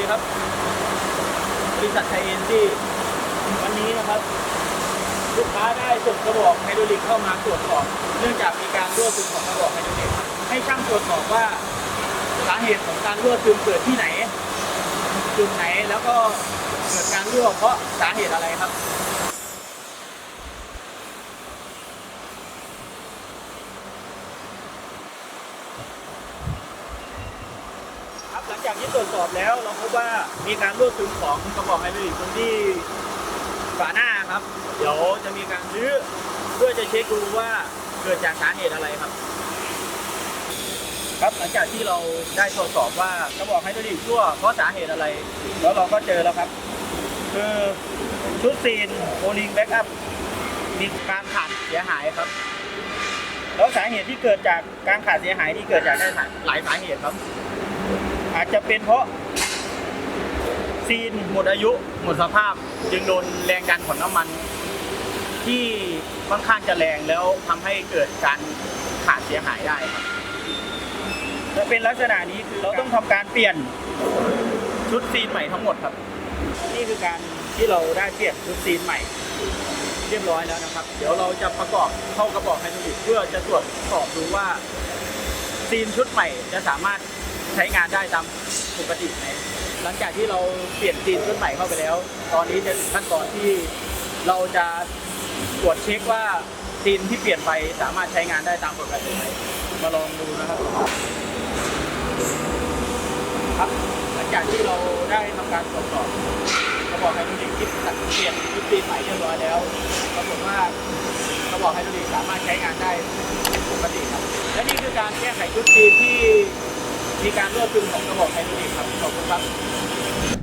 ดีครับ บริษัทไทยเอ็นดี้วันนี้นะครับ ลูกค้าได้ส่งกระบอกไฮดรอลิกเข้ามาตรวจสอบ เนื่องจากมีการรั่วซึมของกระบอกไฮดรอลิกให้ช่างตรวจสอบว่าสาเหตุของการรั่วซึมเกิดที่ไหนจุดไหนแล้วก็เกิดการรั่วเพราะสาเหตุอะไรครับ ครับหลัง จากที่ตรวจสอบแล้ว เราพบว่ามีการรั่วซึมของกระบอกไฮดรอลิกตรงที่ฝาหน้าครับ เดี๋ยวจะมีการรื้อเพื่อจะเช็คดูว่าเกิดจากสาเหตุอะไรครับ ครับหลังจากที่เราได้ตรวจสอบว่ากระบอกไฮดรอลิกรั่วเพราะสาเหตุอะไร แล้วเราก็เจอแล้วครับ คือชุดซีนโอลิงแบ็กอัพมีการขาดเสียหายครับแล้วสาเหตุที่เกิดจากการขาดเสียหายนี่เกิดจากได้หลายสาเหตุครับ อาจจะเป็นเพราะซีนหมดอายุหมดสภาพ จึงโดนแรงดันของน้ำมัน ที่ค่อนข้างจะแรงแล้วทำให้เกิดการขาดเสียหายได้ครับจะเป็นลักษณะนี้คือเราต้องทำการเปลี่ยนชุดซีนใหม่ทั้งหมดครับ นี่คือการที่เราได้เปลี่ยนชุดซีนใหม่ เรียบร้อยแล้วนะครับ เดี๋ยวเราจะประกอบเข้ากระบอกไฮดรอลิกเพื่อจะตรวจสอบดูว่าซีนชุดใหม่จะสามารถ ใช้งานได้ตามปกติไหมหลังจากที่เราเปลี่ยนซีนชุดใหม่เข้าไปแล้ว ตอนนี้จะถึงขั้นตอนที่เราจะตรวจเช็คว่าซีนที่เปลี่ยนไปสามารถใช้งานได้ตามปกติไหมมาลองดูนะครับครับ หลังจากที่เราได้ทำการตรวจสอบกระบอกไฮดรอลิกที่ตัดเปลี่ยนชุดซีนใหม่เรียบร้อยแล้วปรากฏว่ากระบอกไฮดรอลิกสามารถใช้งานได้ปกติครับ และนี่คือการแก้ไขชุดซีนที่ การรั่วซึมของระบบไฮดรอลิกครับขอบคุณครับ